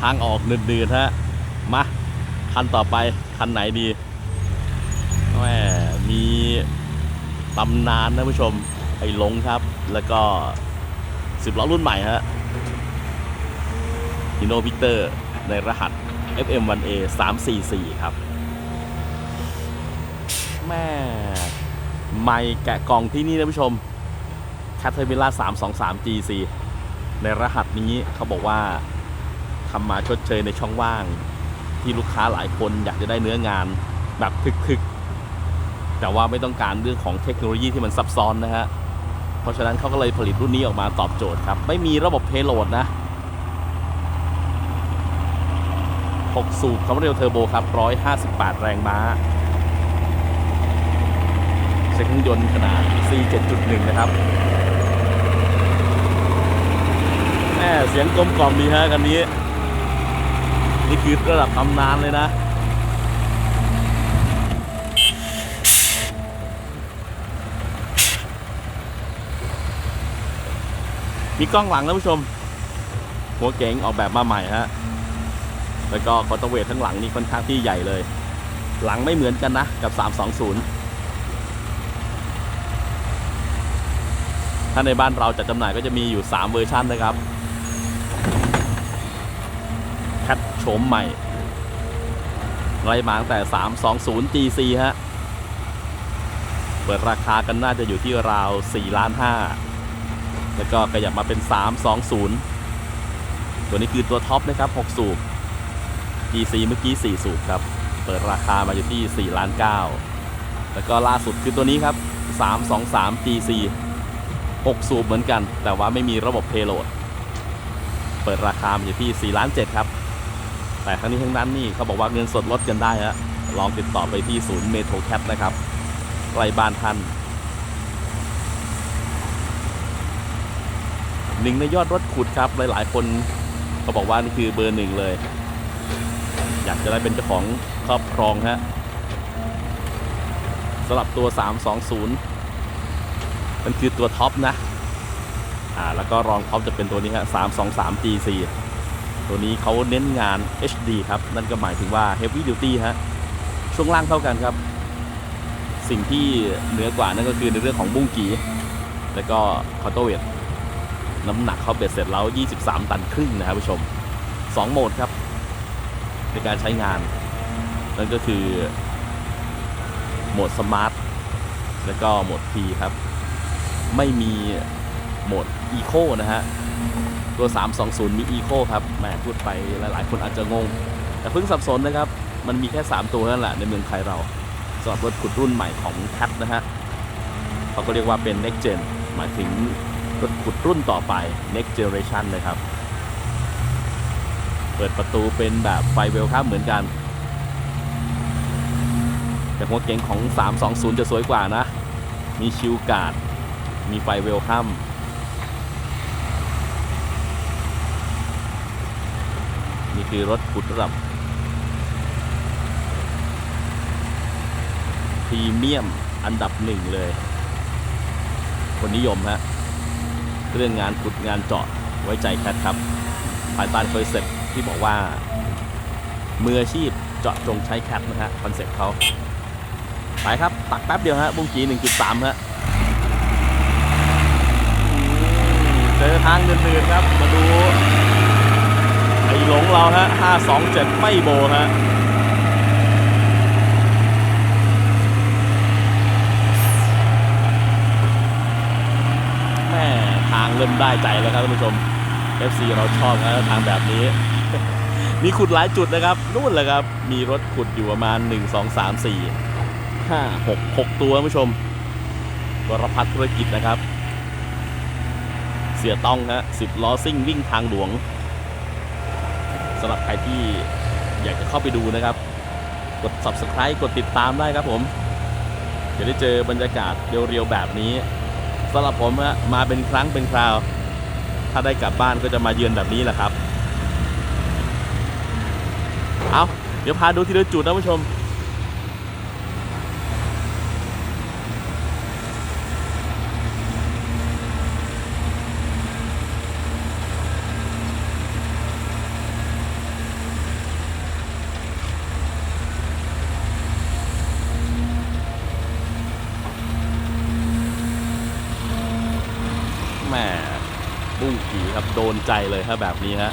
ทางออกเดือดๆฮะมาคันต่อไปคันไหนดีแหมมีตำนานนะผู้ชมไอ้ลงครับ แล้วก็สิบล้อรุ่นใหม่ฮะฮิโนวิเตอร์ในรหัส FM1A 344 ครับ แม่ไม่แกะกล่องที่นี่นะผู้ชม c a t e r p i l l a r 323 GC ในรหัสนี้เขาบอกว่า ทำมาชดเชยในช่องว่าง ที่ลูกค้าหลายคนอยากจะได้เนื้องานแบบถึกๆ แต่ว่าไม่ต้องการเรื่องของเทคโนโลยีที่มันซับซ้อนนะฮะเพราะฉะนั้นเขาก็เลยผลิตรุ่นนี้ออกมาตอบโจทย์ครับ ไม่มีระบบเพโลดนะ 6 สูบความเร็วเทอร์โบครับ 158 แรงม้าใช้เครื่องยนต์ขนาด C7.1 นะครับแหมเสียงกลมกล่อมดีฮะกันนี้ นี่คือระดับตำนานเลยนะ มีกล้องหลังนะผู้ชม หัวเก๋งออกแบบมาใหม่ฮะ แล้วก็คอร์ตเวททั้งหลังนี่ค่อนข้างที่ใหญ่เลย หลังไม่เหมือนกันนะ กับ 320ถ้าในบ้านเราจัดจำหน่ายก็จะมีอยู่ 3 เวอร์ชันนะครับ ทโฉมใหม่ไล่มาตั้งแต่ 320 GC ฮะ เปิดราคากันน่าจะอยู่ที่ราว4ล้าน5แล้วก็ขยับมาเป็น 320 ตัวนี้คือตัวท็อปนะครับ 6 สูบ GC เมื่อกี้ 4 สูบครับ เปิดราคามาอยู่ที่4ล้าน9แล้วก็ล่าสุดคือตัวนี้ครับ 323 GC 6 สูบเหมือนกัน แต่ว่าไม่มีระบบเพโลดเปิดราคามาอยู่ที่4ล้าน7ครับ แต่ทั้งนี้ทั้งนั้นนี่เขาบอกว่าเงินสดลดกันได้ฮะลองติดต่อไปที่ศูนย์เมโทรแคปนะครับใกล้บ้านท่านหนึ่งในยอดรถขุดครับหลาย ๆ คนเขาบอกว่านี่คือเบอร์หนึ่งเลย อยากจะได้เป็นเจ้าของครอบครองฮะสำหรับตัว 320 มันคือตัวท็อปนะ อ่า แล้วก็รองท็อปจะเป็นตัวนี้ฮะ323 GC ตัวนี้เขาเน้นงาน HD ครับ นั่นก็หมายถึงว่า Heavy Duty ฮะ ช่วงล่างเท่ากันครับ สิ่งที่เหนือกว่านั่นก็คือในเรื่องของบุ้งกีแล้วก็คอร์โตเวทน้ำหนักเขาเบ็ดเสร็จแล้ว 23 ตันครึ่งนะครับผู้ชม 2 โหมดครับ ในการใช้งาน นั่นก็คือ โหมดสมาร์ทแล้วก็โหมด P ครับ ไม่มีโหมด Eco นะฮะ ตัว 320 มี Eco ครับแหมพูดไปหลาย ๆ คนอาจจะงง แต่เพิ่งสับสนนะครับ มันมีแค่ 3 ตัวนั่นแหละในเมืองไทยเราสำหรับรถขุดรุ่นใหม่ของ CAT นะฮะเขาก็เรียกว่าเป็น next gen หมายถึงรถขุดรุ่นต่อไป next generation เลยครับ เปิดประตูเป็นแบบไฟเวลข้ามเหมือนกัน แต่หัวเก๋งของ 320 จะสวยกว่านะ มีชิลการ์ด มีไฟเวลข้าม คือรถขุดระดับพรีเมียมอันดับหนึ่งเลย คนนิยมฮะเรื่องงานขุดงานเจาะไว้ใจแคทครับภายใต้คอนเซ็ปที่บอกว่า มืออาชีพเจาะจงใช้แคทนะฮะคอนเซ็ปต์เขาไปครับตักแป๊บเดียวฮะบุ้งกี1.3 ฮะเจอทางเดินๆครับ มาดู หลงเราฮะ527 ไม่โบฮะแม่ทางเริ่มได้ใจแล้วครับท่านผู้ชม FC เราชอบนะทางแบบนี้ มีขุดหลายจุดนะครับ นู่นแหละครับ มีรถขุดอยู่ประมาณ 1 2 3 4 5 6 6 ตัวท่านผู้ชมวรพัฒน์ธุรกิจนะครับ เสียต้องฮะ10ล้อซิ่งวิ่งทางหลวง สำหรับใครที่อยากจะเข้าไปดูนะครับ กด subscribe กดติดตามได้ครับผมจะได้เจอบรรยากาศเรียวๆแบบนี้สำหรับผมฮะมาเป็นครั้งเป็นคราว ถ้าได้กลับบ้านก็จะมาเยือนแบบนี้แหละครับ เอาเดี๋ยวพาดูทีละจุดนะผู้ชม แม่บุ้งกีครับโดนใจเลยครับแบบนี้ฮะ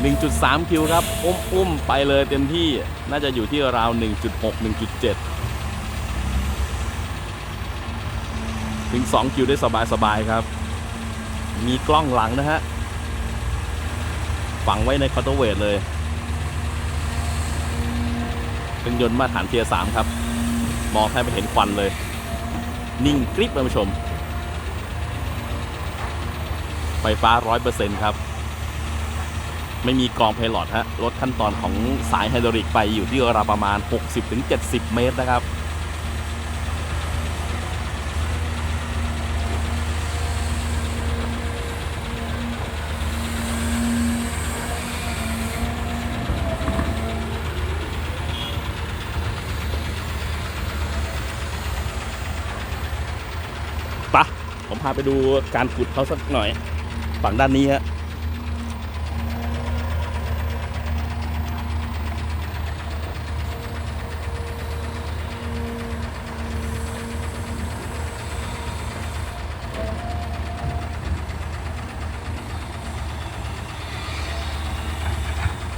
1.3 คิวครับ อุ้มอุ้มไปเลยเต็มที่น่าจะอยู่ที่ราว 1.6 1.7 ถึง 2 คิวได้สบาย ๆ ครับ มีกล้องหลังนะฮะ ฝังไว้ในคอร์เตเวทเลยเครื่องยนต์มาตรฐานเทียร์3ครับ มองแทบไม่เห็นควันเลย นิ่งกริบท่านผู้ชม ไฟฟ้าร้อยเปอร์เซ็นต์ครับ ไม่มีกองเพลอตฮะลดขั้นตอนของสายไฮดรอลิกไปอยู่ที่ราวประมาณ 60-70 เมตรนะครับ ปะผม พาไปดูการขุดเขาสักหน่อย ฝั่งด้านนี้ฮะ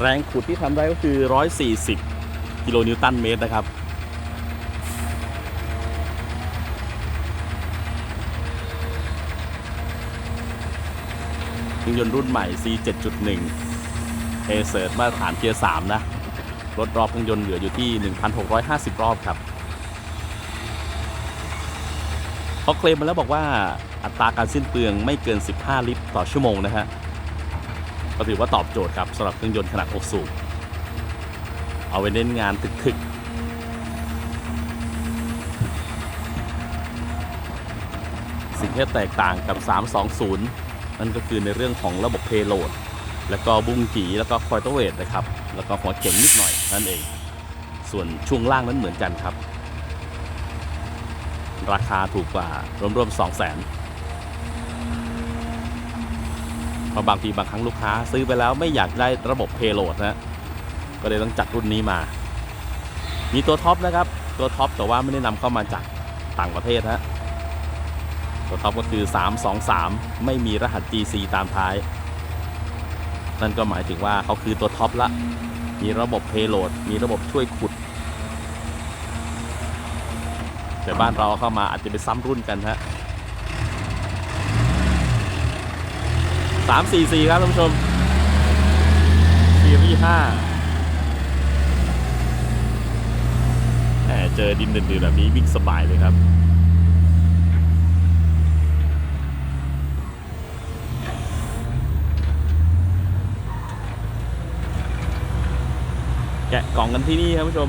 แรงขุดที่ทำได้ก็คือ 140 กิโลนิวตันเมตรนะครับ เครื่องยนต์รุ่นใหม่ C7.1 เอเซอร์มาตรฐานเทียร์ 3 นะ รถรอบเครื่องยนต์เหลืออยู่ที่ 1,650 รอบครับเขาเคลมมาแล้วบอกว่าอัตราการสิ้นเปลืองไม่เกิน 15 ลิตรต่อชั่วโมงนะฮะก็ถือว่าตอบโจทย์ครับสำหรับเครื่องยนต์ขนาด6สูบเอาไว้เน้นงานถึกๆสิ่งที่แตกต่างกับ 320 นั่นก็คือในเรื่องของระบบเพโลด แล้วก็บุ้งกีแล้วก็คอยตัวเวทนะครับ แล้วก็หัวเก่งนิดหน่อยนั่นเอง ส่วนช่วงล่างนั้นเหมือนกันครับ ราคาถูกกว่ารวมๆ2 0 0 0 0 0เพราะบางทีบางครั้งลูกค้าซื้อไปแล้วไม่อยากได้ระบบเพโลดนะ ก็เลยต้องจัดรุ่นนี้มา มีตัวท็อปนะครับ ตัวท็อปแต่ว่าไม่ได้นำเข้ามาจากต่างประเทศฮะ ตัวท็อปก็คือ 323 ไม่มีรหัส GC ตามท้าย นั่นก็หมายถึงว่าเขาคือตัวท็อปละ มีระบบเพโลด มีระบบช่วยขุด แต่บ้านเราเข้ามาอาจจะไปซ้ำรุ่นกันฮะสามสี่สี่ครับท่านผู้ชมซีรีส์ห้าแหมเจอดินดื่นๆแบบนี้วิ่งสบายเลยครับ แกะกล่องกันที่นี่ครับผู้ชม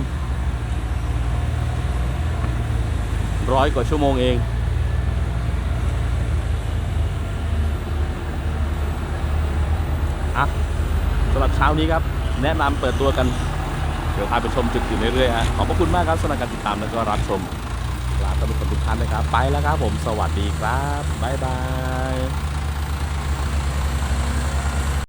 ร้อยกว่าชั่วโมงเอง อะสำหรับเช้านี้ครับ แนะนำเปิดตัวกัน เดี๋ยวพาไปชมจุดอื่นเรื่อยๆฮะขอบพระคุณมากครับสำหรับการติดตามแล้วก็รับชมลาท่านผู้ชมทุกท่านนะครับ ไปแล้วครับผมสวัสดีครับ บ๊ายบาย